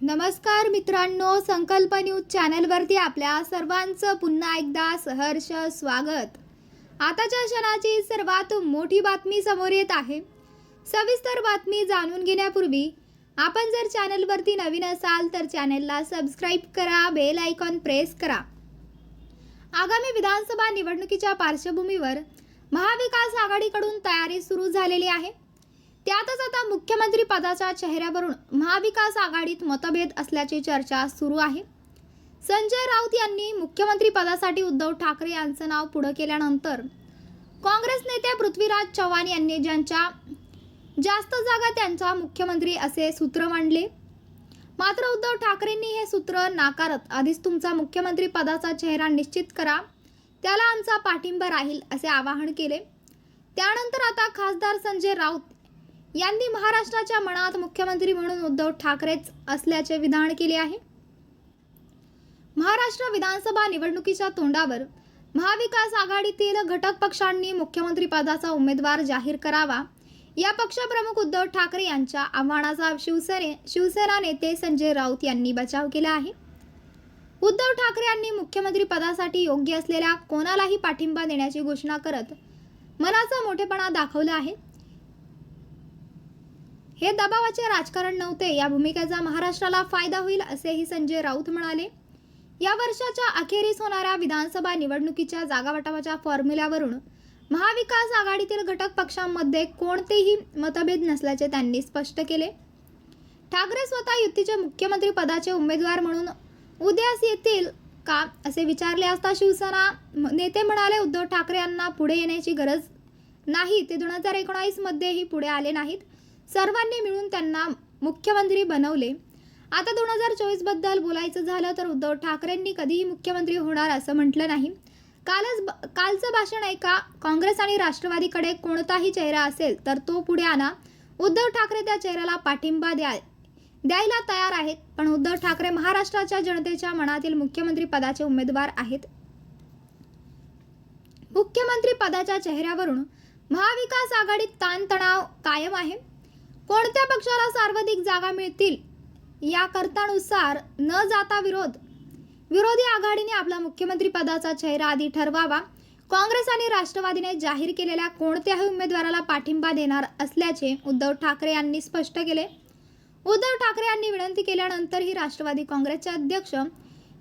नमस्कार मित्रांनो संकल्प न्यूज चॅनलवरती आपल्या सर्वांचं पुन्हा एकदा सहर्ष स्वागत. आताच्या क्षणाची सर्वात मोठी बातमी समोर येत आहे. सविस्तर बातमी जाणून घेण्यापूर्वी आपण जर चॅनलवरती नवीन असाल तर चॅनलला सबस्क्राईब करा बेल आयकॉन प्रेस करा. आगामी विधानसभा निवडणुकीच्या पार्श्वभूमीवर महाविकास आघाडीकडून तयारी सुरू झालेली आहे. त्यातच आता मुख्यमंत्री पदाच्या चेहऱ्यावरून महाविकास आघाडीत मतभेद असल्याची चर्चा सुरू आहे. संजय राऊत यांनी मुख्यमंत्री पदासाठी उद्धव ठाकरे यांचं नाव पुढं केल्यानंतर काँग्रेस नेते पृथ्वीराज चव्हाण यांनी ज्यांच्या जास्त जागा त्यांचा मुख्यमंत्री असे सूत्र मांडले. मात्र उद्धव ठाकरेंनी हे सूत्र नाकारत आधीच तुमचा मुख्यमंत्री पदाचा चेहरा निश्चित करा. त्याला आमचा पाठिंबा राहील असे आवाहन केले. त्यानंतर आता खासदार संजय राऊत यांनी महाराष्ट्राच्या मनात मुख्यमंत्री म्हणून उद्धव ठाकरेच असल्याचे विधान केले आहे. महाराष्ट्र विधानसभा निवडणुकीच्या तोंडावर महाविकास आघाडीतील घटक पक्षांनी मुख्यमंत्री पदाचा उमेदवार जाहीर करावा या पक्षप्रमुख उद्धव ठाकरे यांच्या आव्हानाचा शिवसेने शिवसेना नेते संजय राऊत यांनी बचाव केला आहे. उद्धव ठाकरे यांनी मुख्यमंत्री पदासाठी योग्य असलेल्या कोणालाही पाठिंबा देण्याची घोषणा करत मनाचा मोठेपणा दाखवला आहे. हे दबावाचे राजकारण नव्हते. या भूमिकेचा महाराष्ट्राला फायदा होईल असेही संजय राऊत म्हणाले. या वर्षाच्या अखेरीस होणाऱ्या विधानसभा निवडणुकीच्या जागावाटपाच्या फॉर्म्युल्यावरून महाविकास आघाडीतील घटक पक्षांमध्ये कोणतेही मतभेद नसल्याचे त्यांनी स्पष्ट केले. ठाकरे स्वतः युतीचे मुख्यमंत्री पदाचे उमेदवार म्हणून उद्यास येतील का असे विचारले असता शिवसेना नेते म्हणाले उद्धव ठाकरे यांना पुढे येण्याची गरज नाही. ते दोन हजार एकोणावीसमध्येही पुढे आले नाहीत. सर्वांनी मिळून त्यांना मुख्यमंत्री बनवले. आता दोन हजार चोवीसबद्दल बोलायचं झालं तर उद्धव ठाकरेंनी कधीही मुख्यमंत्री होणार असं म्हटलं नाही. कालच कालचं भाषण ऐका काँग्रेस आणि राष्ट्रवादीकडे कोणताही चेहरा असेल तर तो पुढे आणा. उद्धव ठाकरे त्या चेहऱ्याला पाठिंबा द्या द्यायला तयार आहेत पण उद्धव ठाकरे महाराष्ट्राच्या जनतेच्या मनातील मुख्यमंत्री पदाचे उमेदवार आहेत. मुख्यमंत्री पदाच्या चेहऱ्यावरून महाविकास आघाडीत ताणतणाव कायम आहे. कोणत्या पक्षाला सर्वाधिक जागा मिळतील या करतानुसार न जाता विरोध? विरोधी आघाडीने आपला मुख्यमंत्री पदाचा चेहरा आधी ठरवावा. काँग्रेस आणि राष्ट्रवादीने जाहीर केलेल्या कोणत्याही उमेदवाराला पाठिंबा देणार असल्याचे उद्धव ठाकरे यांनी स्पष्ट केले. उद्धव ठाकरे यांनी विनंती केल्यानंतरही राष्ट्रवादी काँग्रेसचे अध्यक्ष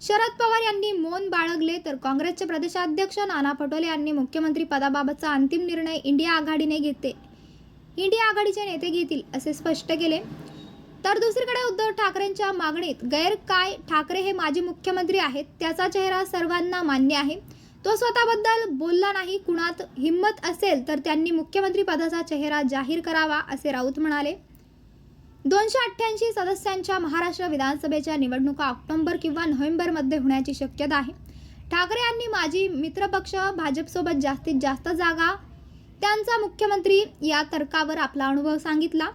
शरद पवार यांनी मौन बाळगले तर काँग्रेसचे प्रदेशाध्यक्ष नाना पटोले यांनी मुख्यमंत्री पदाबाबतचा अंतिम निर्णय इंडिया आघाडीने घेते इंडिया आघाडीचे नेते घेतील असे स्पष्ट केले. तर दुसरीकडे उद्धव ठाकरेंच्या मागणीत गैर काय ठाकरे हे माजी मुख्यमंत्री आहेत त्याचा चेहरा सर्वांना मान्य आहे. तो स्वतःबद्दल बोलला नाही कुणात हिंमत असेल तर त्यांनी मुख्यमंत्री पदाचा चेहरा जाहीर करावा असे राऊत म्हणाले. दोनशे अठ्ठ्याऐंशी सदस्यांच्या महाराष्ट्र विधानसभेच्या निवडणुका ऑक्टोबर किंवा नोव्हेंबरमध्ये होण्याची शक्यता आहे. ठाकरे यांनी माजी मित्रपक्ष भाजपसोबत जास्तीत जास्त जागा त्यांचा मुख्यमंत्री या तर्कावर आपला अनुभव सांगितला.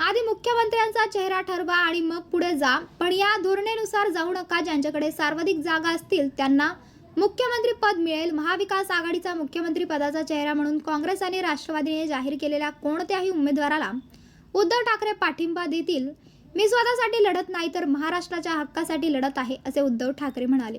आधी मुख्यमंत्र्यांचा चेहरा ठरवा आणि मग पुढे जा पण या धोरणेनुसार जाऊ नका ज्यांच्याकडे सर्वाधिक जागा असतील त्यांना मुख्यमंत्री पद मिळेल. महाविकास आघाडीचा मुख्यमंत्री पदाचा चेहरा म्हणून काँग्रेस आणि राष्ट्रवादीने जाहीर केलेल्या कोणत्याही उमेदवाराला उद्धव ठाकरे पाठिंबा देतील. मी स्वतःसाठी लढत नाही तर महाराष्ट्राच्या हक्कासाठी लढत आहे असे उद्धव ठाकरे म्हणाले.